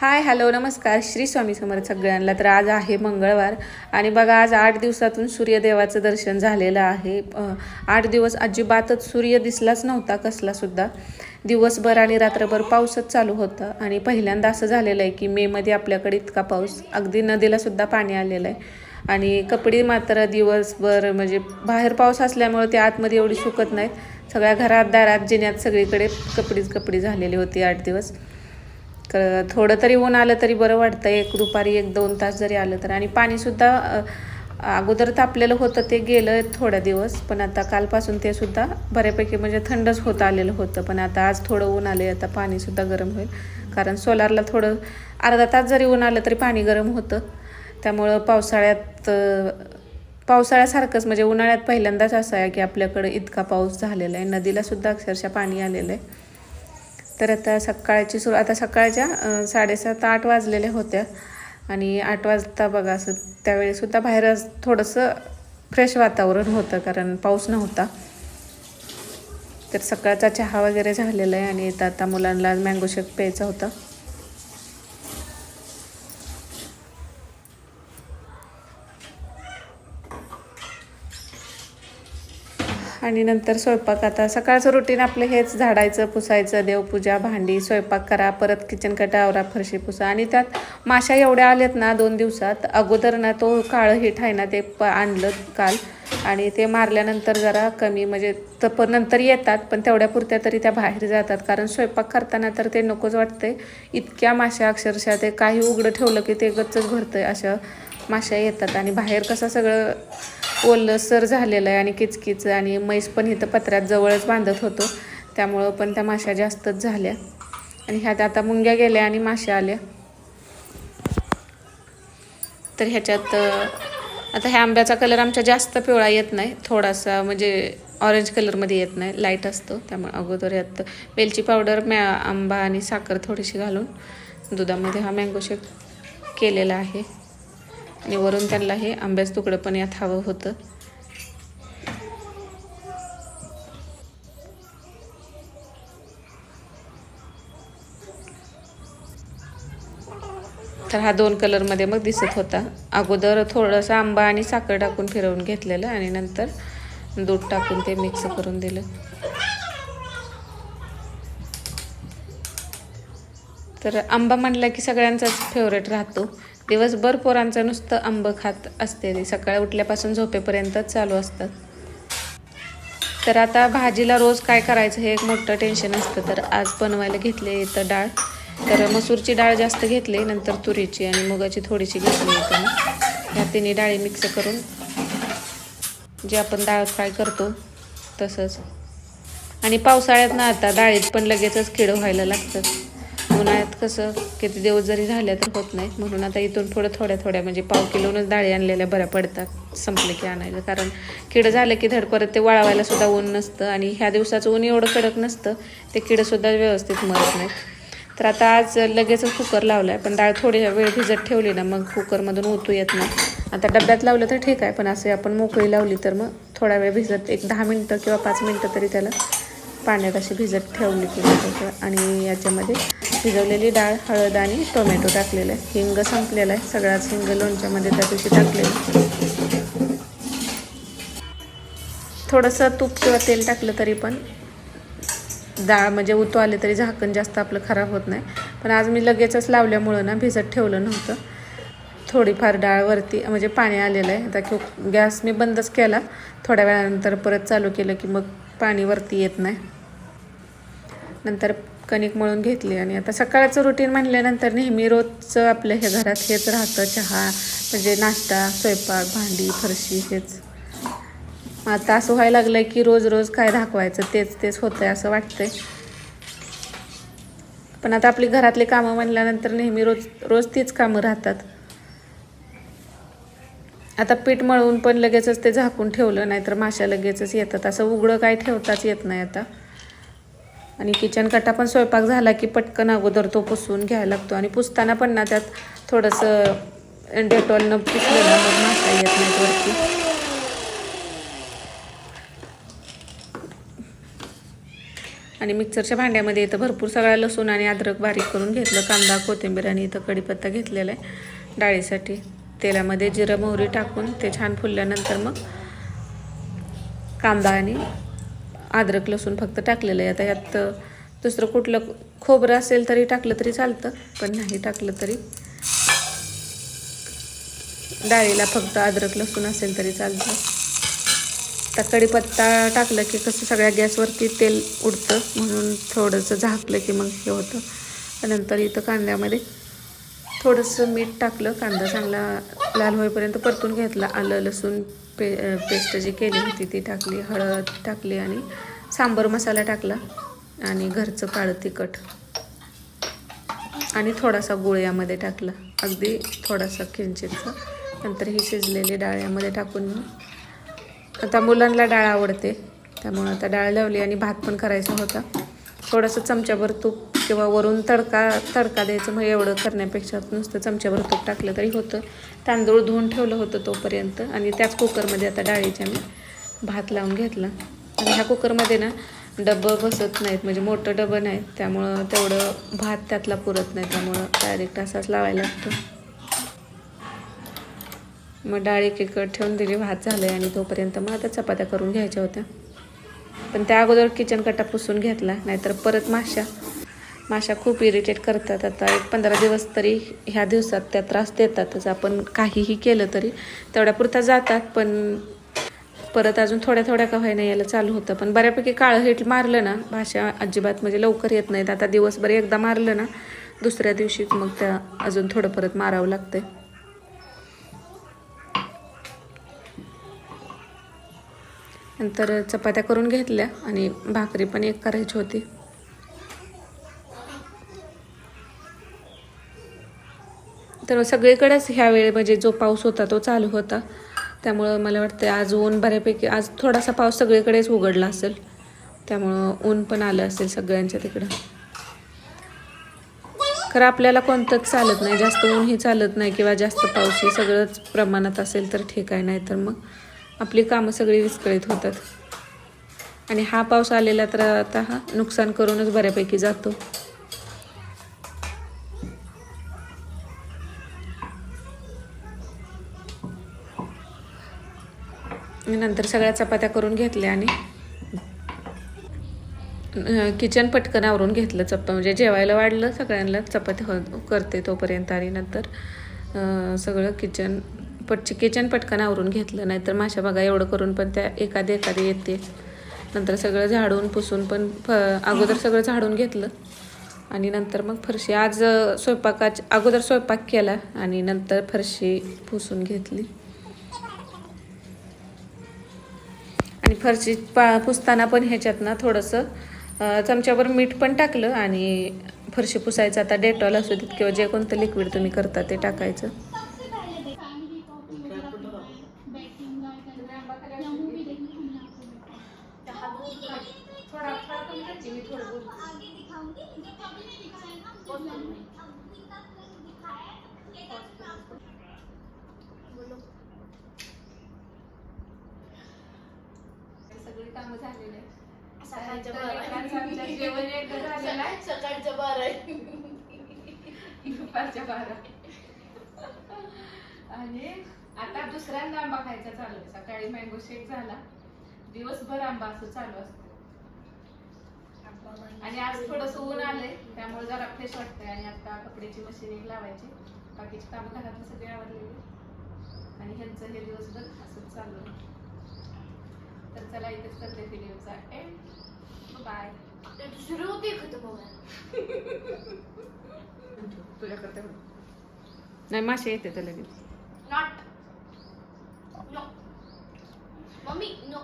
Hi hello नमस्कार. श्री स्वामी समर्थ सगळ्यांना. तर आज आहे मंगळवार आणि बघा आज आठ दिवसातून सूर्यदेवाचं दर्शन झालेलं आहे. आठ दिवस अजिबातच सूर्य दिसलाच नव्हता कसलासुद्धा दिवसभर आणि रात्रभर पाऊसच चालू होता आणि पहिल्यांदा असं झालेलं आहे की मेमध्ये आपल्याकडे इतका पाऊस अगदी नदीलासुद्धा पाणी आलेलं आहे. आणि कपडे मात्र दिवसभर म्हणजे बाहेर पाऊस असल्यामुळे ते आतमध्ये एवढी सुकत नाहीत. सगळ्या घरात दारात जिन्यात सगळीकडे कपडीच कपडी झालेली होती आठ दिवस. तर थोडं तरी ऊन आलं तरी बरं वाटतं एक दुपारी एक दोन तास जरी आलं तर. आणि पाणीसुद्धा अगोदर तापलेलं होतं ते गेलं थोड्या दिवस पण आता कालपासून ते सुद्धा बऱ्यापैकी म्हणजे थंडच होत आलेलं होतं. पण आता आज थोडं ऊन आले आता पाणीसुद्धा गरम होईल. कारण सोलारला थोडं अर्धा तास जरी ऊन आलं तरी पाणी गरम होतं. त्यामुळं पावसाळ्यात पावसाळ्यासारखंच म्हणजे उन्हाळ्यात पहिल्यांदाच असं आहे की आपल्याकडं इतका पाऊस झालेला आहे. नदीला सुद्धा अक्षरशः पाणी आलेलं आहे. तर आता सकाळची सुरू आता सकाळच्या साडेसात आठ वाजलेल्या होत्या आणि आठ वाजता बघा असं त्यावेळीसुद्धा बाहेर थोडंसं फ्रेश वातावरण होतं कारण पाऊस नव्हता. तर सकाळचा चहा वगैरे झालेला आहे आणि इथं आता मुलांना मँगो शेक प्यायचा होता. आणि नंतर स्वयंपाक. आता सकाळचं रुटीन आपलं हेच झाडायचं पुसायचं देवपूजा भांडी स्वयंपाक करा परत किचन कटा आवरा फरशी पुसा. आणि त्यात माशा एवढ्या आल्यात ना दोन दिवसात अगोदर ना तो काळं हिट आहे ना ते प आणलं काल. आणि ते मारल्यानंतर जरा कमी म्हणजे तप नंतर येतात पण तेवढ्यापुरत्या तरी त्या बाहेर जातात. कारण स्वयंपाक करताना तर ते नकोच वाटते इतक्या माशा अक्षरशः ते काही उघडं ठेवलं की ते गच्चच आहे अशा माशा येतात आणि बाहेर कसं सगळं ओलसर झालेलं आहे आणि किचकिच आणि म्हैस पण इथं पत्र्यात जवळच बांधत होतो. त्यामुळं पण त्या माशा जास्तच झाल्या. आणि ह्यात आता मुंग्या गेल्या आणि माशा आल्या. तर ह्याच्यात आता ह्या आंब्याचा कलर आमच्या जास्त पिवळा येत नाही. थोडासा म्हणजे ऑरेंज कलरमध्ये येत नाही. लाइट असतो. त्यामुळे अगोदर यात वेलची पावडर मॅ आंबा आणि साखर थोडीशी घालून दुधामध्ये हा मँगो शेक केलेला आहे. आणि वरून त्यांना हे आंब्याचं तुकडं पण यात हवं होतं. तर हा दोन कलरमध्ये मग दिसत होता. अगोदर थोडंसं आंबा आणि साखर टाकून फिरवून घेतलेलं आणि नंतर दूध टाकून ते मिक्स करून दिलं. तर आंबा म्हणला की सगळ्यांचाच फेवरेट राहतो. दिवसभर पोरांचं नुसतं आंब खात असते ती. सकाळी उठल्यापासून झोपेपर्यंतच चालू असतात. तर आता भाजीला रोज काय करायचं हे एक मोठं टेन्शन असतं. तर आज बनवायला घेतले तर डाळ. तर मसूरची डाळ जास्त घेतली नंतर तुरीची आणि मुगाची थोडीशी घेतली होती ह्या तिन्ही डाळी मिक्स करून जे आपण डाळ फ्राय करतो तसंच. आणि पावसाळ्यात ना आता डाळीत पण लगेचच किड व्हायला लागतात. उन्हाळ्यात कसं किती दिवस जरी झाल्या तर होत नाही म्हणून आता इथून पुढं थोड्या थोड्या म्हणजे पाव किलोनच डाळी आणलेल्या बऱ्या पडतात. संपले की आणायला. कारण किड झालं की धड परत ते वाळवायला सुद्धा ऊन नसतं आणि ह्या दिवसाचं ऊन एवढं कडक नसतं ते किडंसुद्धा व्यवस्थित मरत नाहीत. तर आता आज लगेचच कुकर लावला आहे पण डाळ थोडी वेळ भिजत ठेवली ना मग कुकरमधून ओतू येत नाही. आता डब्यात लावलं तर ठीक आहे पण असे आपण मोकळी लावली तर मग थोडा वेळ भिजत एक दहा मिनटं किंवा पाच मिनटं तरी त्याला पाण्यात अशी भिजत ठेवली की आणि याच्यामध्ये भिजवलेली डाळ हळद आणि टोमॅटो टाकलेलं आहे. हिंग संपलेला आहे. सगळाच हिंग लोणच्यामध्ये त्या दिवशी टाकलेलं थोडंसं तूप किंवा तेल टाकलं तरी पण डाळ म्हणजे उतू आले तरी झाकण जास्त आपलं खराब होत नाही. पण आज मी लगेचच लावल्यामुळं ना भिजत ठेवलं नव्हतं. थोडीफार डाळ वरती म्हणजे पाणी आलेलं आहे. आता की गॅस मी बंदच केला. थोड्या वेळानंतर परत चालू केलं की मग पाणी वरती येत नाही. नंतर कणिक मळून घेतली आणि आता सकाळचं रुटीन म्हणल्यानंतर नेहमी रोजचं आपलं हे घरात हेच राहतं. चहा म्हणजे नाश्ता स्वयंपाक भांडी फरशी हेच. मग आता असं व्हायला लागलंय की रोज रोज काय दाखवायचं तेच तेच होतंय असं वाटतंय. पण आता आपली घरातली कामं म्हणल्यानंतर नेहमी रोज रोज तीच कामं राहतात. आता पीठ मळून पण लगेचच ते झाकून ठेवलं नाहीतर माशा लगेचच येतात. असं उघडं काय ठेवताच येत नाही आता. आणि किचन कटा पण स्वयंपाक झाला की पटकन अगोदर तो पुसून घ्यायला लागतो. आणि पुसताना पण ना त्यात थोडंसं डेटॉलनं पुसलेलं मग माशा येत नाहीत वरती. आणि मिक्सरच्या भांड्यामध्ये इथं भरपूर सगळा लसूण आणि अद्रक बारीक करून घेतलं. कांदा कोथिंबीर आणि इथं कढीपत्ता घेतलेला आहे डाळीसाठी. तेलामध्ये जिरं मोहरी टाकून ते छान फुलल्यानंतर मग कांदा आणि अद्रक लसूण फक्त टाकलेलं आहे. आता यात दुसरं कुठलं खोबरं असेल तरी टाकलं तरी चालतं पण नाही टाकलं तरी. डाळीला फक्त अद्रक लसूण असेल तरी चालतं. आता कढीपत्ता टाकलं की कसं सगळ्या गॅसवरती तेल उडतं म्हणून थोडंसं झाकलं की मग हे होतं. नंतर इथं कांद्यामध्ये थोडंसं मीठ टाकलं कांदा चांगला लाल होईपर्यंत परतून घेतला. आलं लसूण पे पेस्ट जी केली होती ती टाकली हळद टाकली आणि सांबर मसाला टाकला आणि घरचं काळं तिखट. आणि थोडासा गुळ यामध्ये टाकला. अगदी थोडासा किंचितचा नंतर ही शिजलेली डाळ यामध्ये टाकून आता मुलांना डाळ आवडते त्यामुळं आता डाळ लावली आणि भात पण करायचा होता. थोडंसं चमच्याभर तूप किंवा वरून तडका तडका द्यायचं मग एवढं करण्यापेक्षा नुसतं चमच्याभर तूप टाकलं तरी होतं. तांदूळ धुवून ठेवलं होतं तोपर्यंत आणि त्याच कुकरमध्ये आता डाळीच्या मी भात लावून घेतला. आणि ह्या कुकरमध्ये ना डबं बसत नाहीत म्हणजे मोठं डबं नाहीत. त्यामुळं तेवढं भात त्यातला पुरत नाही त्यामुळं डायरेक्ट असाच लावायला लागतो. मग डाळ एकीकडे ठेवून दिली भात झालं आहे आणि तोपर्यंत मग आता चपात्या करून घ्यायच्या होत्या. पण त्या अगोदर किचन कट्टा पुसून घेतला नाहीतर परत माशा माशा खूप इरिटेट करतात आता. एक पंधरा दिवस तरी ह्या दिवसात त्या त्रास देतातच. आपण काहीही केलं तरी तेवढ्यापुरता जातात पण परत अजून थोड्या थोड्या का व्हायना यायला चालू होतं. पण बऱ्यापैकी काळं हिट मारलं ना भाषा अजिबात म्हणजे लवकर येत नाहीत. आता दिवसभर एकदा मारलं ना दुसऱ्या दिवशी मग त्या अजून थोडं परत मारावं लागतंय. नंतर चपात्या करून घेतल्या आणि भाकरी पण एक करायची होती. तर सगळीकडेच ह्या वेळे म्हणजे जो पाऊस होता तो चालू होता. त्यामुळं मला वाटतं आज ऊन बऱ्यापैकी आज थोडासा पाऊस सगळीकडेच उघडला असेल. त्यामुळं ऊन पण आलं असेल सगळ्यांच्या तिकडं. खरं आपल्याला कोणतंच चालत नाही. जास्त ऊनही चालत नाही किंवा जास्त पाऊस हे सगळंच प्रमाणात असेल तर ठीक आहे नाही तर मग आपली कामं सगळी विस्कळीत होतात. आणि हा पाऊस आलेला तर आता हा नुकसान करूनच बऱ्यापैकी जातो. मी नंतर सगळ्या चपात्या करून घेतल्या आणि किचन पटकन आवरून घेतलं चप म्हणजे जेवायला वाढलं सगळ्यांना चपाती हो करते तोपर्यंत आणि नंतर सगळं किचन पटची किचन पटकन आवरून घेतलं. नाहीतर माशा बघा एवढं करून पण त्या एखादी एखादी येते. नंतर सगळं झाडून पुसून पण फ अगोदर सगळं झाडून घेतलं. आणि नंतर मग फरशी आज स्वयंपाकाच अगोदर स्वयंपाक केला आणि नंतर फरशी पुसून घेतली. आणि फरशी पा पुसताना पण ह्याच्यात ना थोडंसं चमच्यावर मीठ पण टाकलं आणि फरशी पुसायचं. आता डेटॉल असू देत किंवा जे कोणतं लिक्विड तुम्ही करता ते टाकायचं सगळी कामं झालेली बारा. जेवण आहे. बारा दुपारच्या बारा. आणि आता दुसऱ्यांदा आंबा खायचा चालू आहे. सकाळी मँगो शेक झाला. दिवसभर आंबा असं चालू असतं. आणि आज थोडस ऊन आलंय. त्यामुळे जरा फ्रेश वाटतंय. आणि आता कपड्याची मशीन एक लावायची. बाकीची कामं घरातली सगळी आवडलेली आणि ह्यांचं हे दिवसभर असंच चालू आहे. तर चला इथेच करते व्हिडिओचा एंड बाय सुरू होते तुझ्या करते नाही मासे येते तर लगेच. Not know mummy no